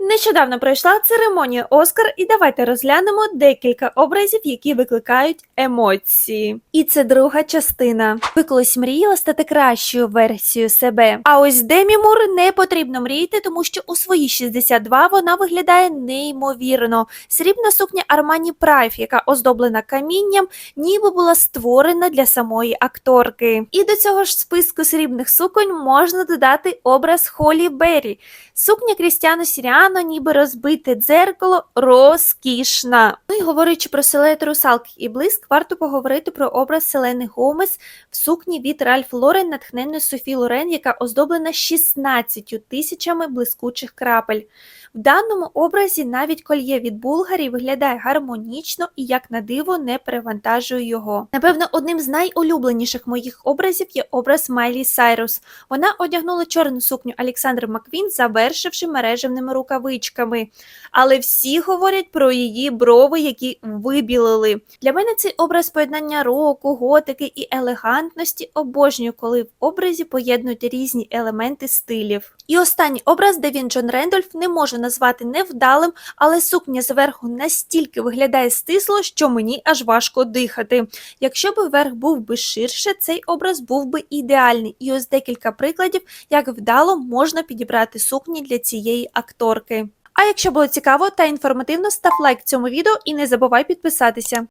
Нещодавно пройшла церемонія Оскар, і давайте розглянемо декілька образів, які викликають емоції. І це друга частина. Ви колись мріяла стати кращою версією себе. А ось Демі Мур не потрібно мріяти, тому що у свої 62 вона виглядає неймовірно. Срібна сукня Armani Pride, яка оздоблена камінням, ніби була створена для самої акторки. І до цього ж списку срібних суконь можна додати образ Холі Беррі. Сукня Крістіану Сіріано, ніби розбите дзеркало, розкішна. Ну і говорячи про силует русалки і блиск, варто поговорити про образ Селени Гомес в сукні від Ральф Лорен, натхненної Софі Лорен, яка оздоблена 16 тисячами блискучих крапель. В даному образі навіть кольє від Булгарі виглядає гармонічно і, як на диво, не перевантажує його. Напевно, одним з найулюбленіших моїх образів є образ Майлі Сайрус. Вона одягнула чорну сукню Олександр Маквін, завершивши мережевними рукавичками. Але всі говорять про її брови, які вибілили. Для мене цей образ поєднання року, готики і елегантності обожнюю, коли в образі поєднують різні елементи стилів. І останній образ, де він Джон Рендольф, не можу назвати невдалим, але сукня зверху настільки виглядає стисло, що мені аж важко дихати. Якщо б верх був би ширше, цей образ був би ідеальний. І ось декілька прикладів, як вдало можна підібрати сукні для цієї акторки. А якщо було цікаво та інформативно, став лайк цьому відео і не забувай підписатися.